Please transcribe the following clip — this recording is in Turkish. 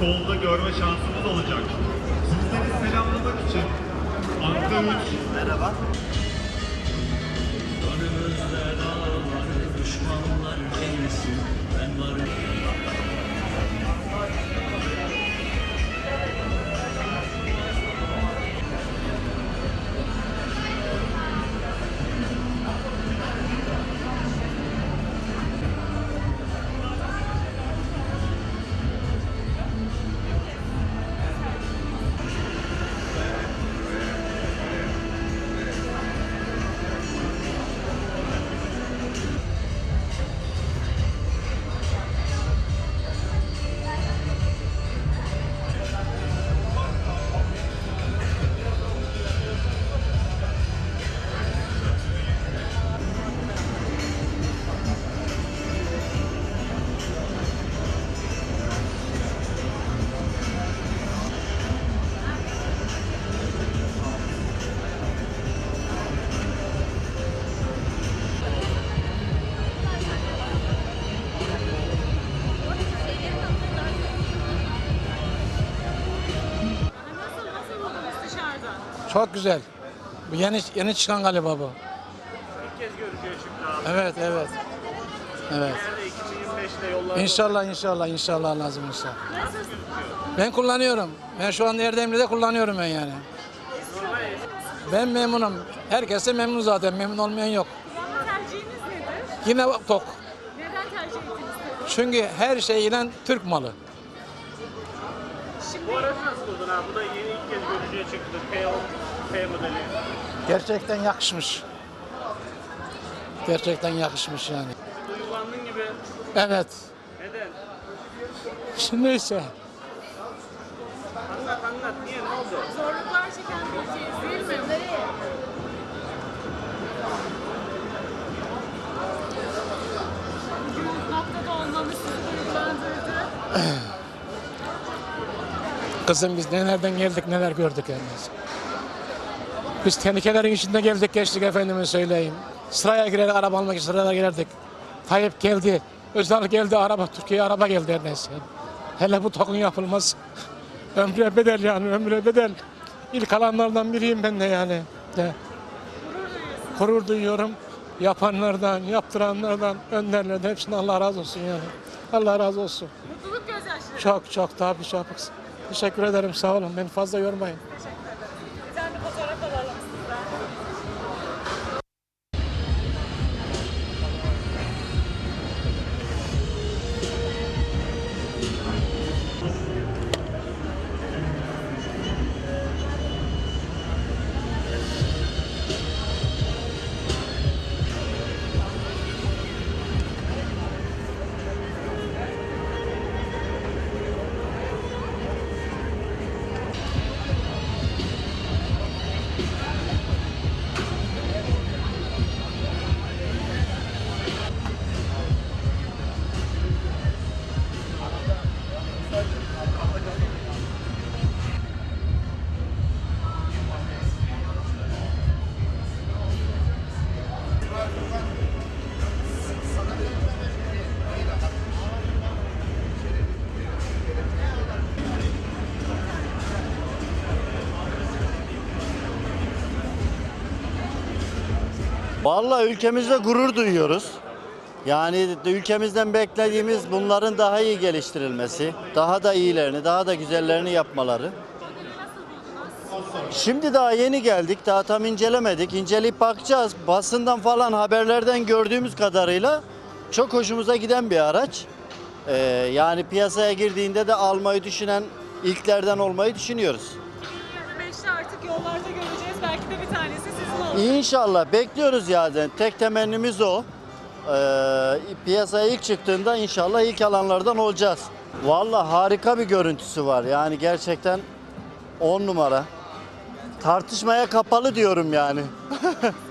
solda görme şansımız olacak. Sizleri selamlamak için Ankara 3 Merhaba. Çok güzel. Bu yeni yeni çıkan galiba bu. İlk kez görücüye çıktı abi. Evet, evet. Evet. Nerede 2025'te yollarda İnşallah, inşallah, inşallah lazım inşallah. Ben kullanıyorum. Ben şu anda Erdemli'de kullanıyorum ben yani. Ben memnunum. Herkes de memnun zaten. Memnun olmayan yok. Kullanma tercihiniz nedir? Yine tok. Neden tercih ettiniz? Çünkü her şey ile Türk malı. Şimdi Bu aracı nasıl buldun abi? Bu da yeni ilk kez görücüye çıktı. P10, P modeli. Gerçekten yakışmış. Gerçekten yakışmış yani. Duygulandın gibi. Evet. Neden? Neyse. Anlat anlat. Niye? Ne oldu? zorluklar çeken birisiyiz değil mi? Bugün bu noktada olmamız sizi duygulandırdı. Kızım biz nelerden geldik neler gördük yani. Biz tehlikelerin içinde geldik geçtik efendime söyleyeyim. Sıraya girerek araba almak için sıraya girerdik. Tayyip geldi. Özal geldi araba Türkiye'ye araba geldi her neyse. Hele bu tokun yapılmaz. Ömre bedel yani ömre bedel. İlk alanlardan biriyim ben de yani. De. Gurur duyuyorum. Yapanlardan, yaptıranlardan, önderlerden hepsinden Allah razı olsun yani. Allah razı olsun. Mutluluk gözyaşları. Çok çok tabii çok. Teşekkür ederim sağ olun. Beni fazla yormayın. Vallahi ülkemizde gurur duyuyoruz. Yani de ülkemizden beklediğimiz bunların daha iyi geliştirilmesi, daha da iyilerini, daha da güzellerini yapmaları. Şimdi daha yeni geldik, daha tam incelemedik. İnceleyip bakacağız. Basından falan haberlerden gördüğümüz kadarıyla çok hoşumuza giden bir araç. Ee, yani piyasaya girdiğinde de almayı düşünen ilklerden olmayı düşünüyoruz. 2025'te artık yollarda göreceğiz. Belki de bir tanesi sizin olur. İnşallah bekliyoruz yani. Tek temennimiz o. Ee, piyasaya ilk çıktığında inşallah ilk alanlardan olacağız. Vallahi harika bir görüntüsü var. Yani gerçekten 10 numara. Tartışmaya kapalı diyorum yani.